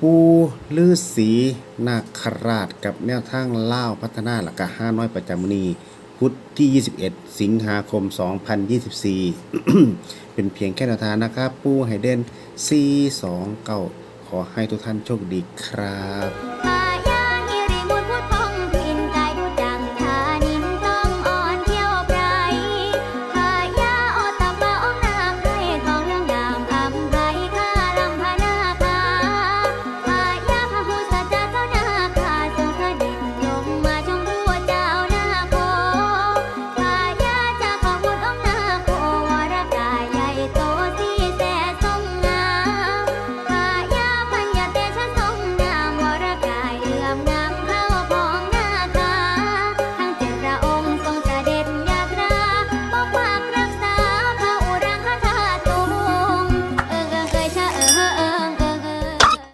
ปูลือสีนาคราชกับแนวทางเล่าวพัฒนาหลักกะห้าน้อยประจำมณีพุธที่ 21 สิงหาคม 2024 เป็นเพียงแค่แนวทางนะครับ ปูไฮเดน C29 ขอให้ทุกท่านโชคดีครับ